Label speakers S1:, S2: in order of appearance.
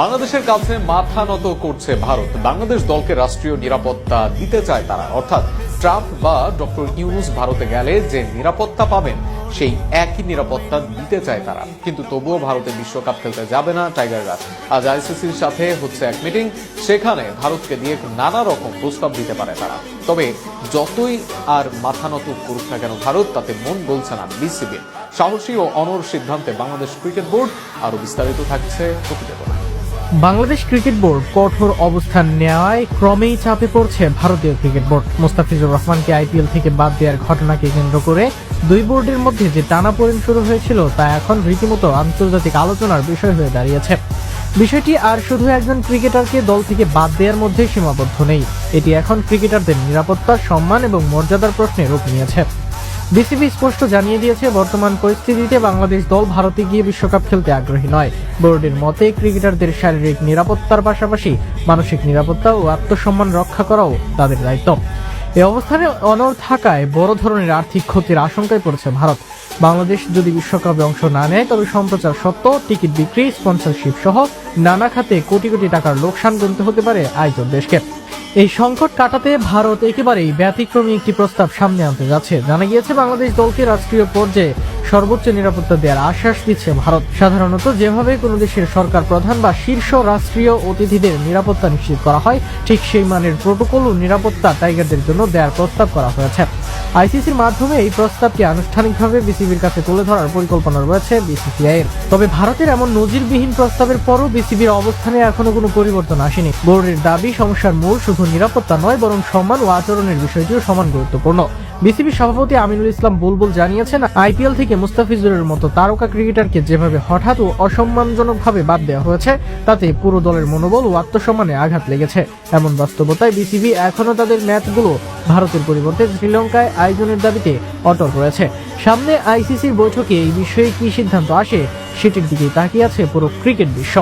S1: বাংলাদেশের কাছে মাথা নত করছে ভারত। বাংলাদেশ দলকে রাষ্ট্রীয় নিরাপত্তা দিতে চায় তারা। অর্থাৎ ট্রাম্প বা ডক্টর ইউনুস ভারতে গেলে যে নিরাপত্তা পাবেন, সেই একই নিরাপত্তা দিতে চায় তারা। কিন্তু তবুও ভারতে বিশ্বকাপ খেলতে যাবে না টাইগাররা। আজ আইসিসির সাথে হচ্ছে এক মিটিং। সেখানে ভারতকে দিয়ে নানা রকম প্রস্তাব দিতে পারে তারা। তবে যতই আর মাথা নত করুক না কেন ভারত, তাতে মন বলছে না বিসিবি সাহসী ও অনর সিদ্ধান্তে বাংলাদেশ ক্রিকেট বোর্ড আরও বিস্তারিত থাকছে প্রতিবেদনে
S2: বাংলাদেশ ক্রিকেট বোর্ড কঠোর অবস্থান নেওয়ায় ক্রমেই চাপে পড়ছে ভারতীয় ক্রিকেট বোর্ড। মোস্তাফিজুর রহমানকে আইপিএল থেকে বাদ দেওয়ার ঘটনাকে কেন্দ্র করে দুই বোর্ডের মধ্যে যে টানাপোড়েন শুরু হয়েছিল, তা এখন রীতিমতো আন্তর্জাতিক আলোচনার বিষয় হয়ে দাঁড়িয়েছে। বিষয়টি আর শুধু একজন ক্রিকেটারকে দল থেকে বাদ দেওয়ার মধ্যে সীমাবদ্ধ নেই। এটি এখন ক্রিকেটারদের নিরাপত্তা, সম্মান এবং মর্যাদার প্রশ্নে রূপ নিয়েছে। বিসিবি স্পষ্ট জানিয়ে দিয়েছে, বর্তমান পরিস্থিতিতে বাংলাদেশ দল ভারতে গিয়ে বিশ্বকাপ খেলতে আগ্রহী নয়। বোর্ডের মতে, ক্রিকেটারদের শারীরিক নিরাপত্তার পাশাপাশি মানসিক নিরাপত্তা ও আত্মসম্মান রক্ষা করাও তাদের দায়িত্ব। এ অবস্থানে অনড় থাকায় বড় ধরনের আর্থিক ক্ষতির আশঙ্কায় পড়েছে ভারত। বাংলাদেশ যদি বিশ্বকাপে অংশ না নেয়, তবে সম্প্রচার সত্ত্ব টিকিট বিক্রি, স্পন্সরশিপ সহ নানা খাতে কোটি কোটি টাকার লোকসান গুনতে হতে পারে আয়োজক দেশকে। এই সংকট কাটাতে ভারত একেবারেই ব্যতিক্রমী একটি প্রস্তাব সামনে আনতে যাচ্ছে। জানা গিয়েছে, বাংলাদেশ দলকে রাষ্ট্রীয় পর্যায়ে সর্বোচ্চ নিরাপত্তা দেওয়ার আশ্বাস দিচ্ছে ভারত। সাধারণত যেভাবে কোনো দেশের সরকার প্রধান বা শীর্ষ রাষ্ট্রীয় অতিথিদের নিরাপত্তা নিশ্চিত করা হয়, ঠিক সেই মানের প্রোটোকল ও নিরাপত্তা টাইগারদের জন্য দেওয়ার প্রস্তাব করা হয়েছে। আইসিসির মাধ্যমে এই প্রস্তাবটি আনুষ্ঠানিকভাবে বিসিবির কাছে তুলে ধরার পরিকল্পনা রয়েছে বিসিসিআই তবে ভারতের এমন নজিরবিহীন প্রস্তাবের পরও বিসিবির অবস্থানে এখনও কোনো পরিবর্তন আসেনি। বোর্ডের দাবি, সমস্যার মূল শুধু নিরাপত্তা নয়, বরং সম্মান ও আচরণের বিষয়টিও সমান গুরুত্বপূর্ণ। বিসিবি সভাপতি আমিনুল ইসলাম বুলবুল জানিয়েছেন, আইপিএল থেকে মুস্তাফিজুরের মতো তারকা ক্রিকেটারকে যেভাবে হঠাৎ ও অসম্মানজনকভাবে বাদ দেওয়া হয়েছে, তাতে পুরো দলের মনোবল ও আত্মসম্মানে আঘাত লেগেছে। এমন বাস্তবতায় বিসিবি এখনও তাদের ম্যাচগুলো ভারতের পরিবর্তে শ্রীলঙ্কায় আয়োজনের দাবিতে অটল রয়েছে। সামনে আইসিসির বৈঠকে এই বিষয়ে কি সিদ্ধান্ত আসে, সেটির দিকে তাকিয়ে আছে পুরো ক্রিকেট বিশ্ব।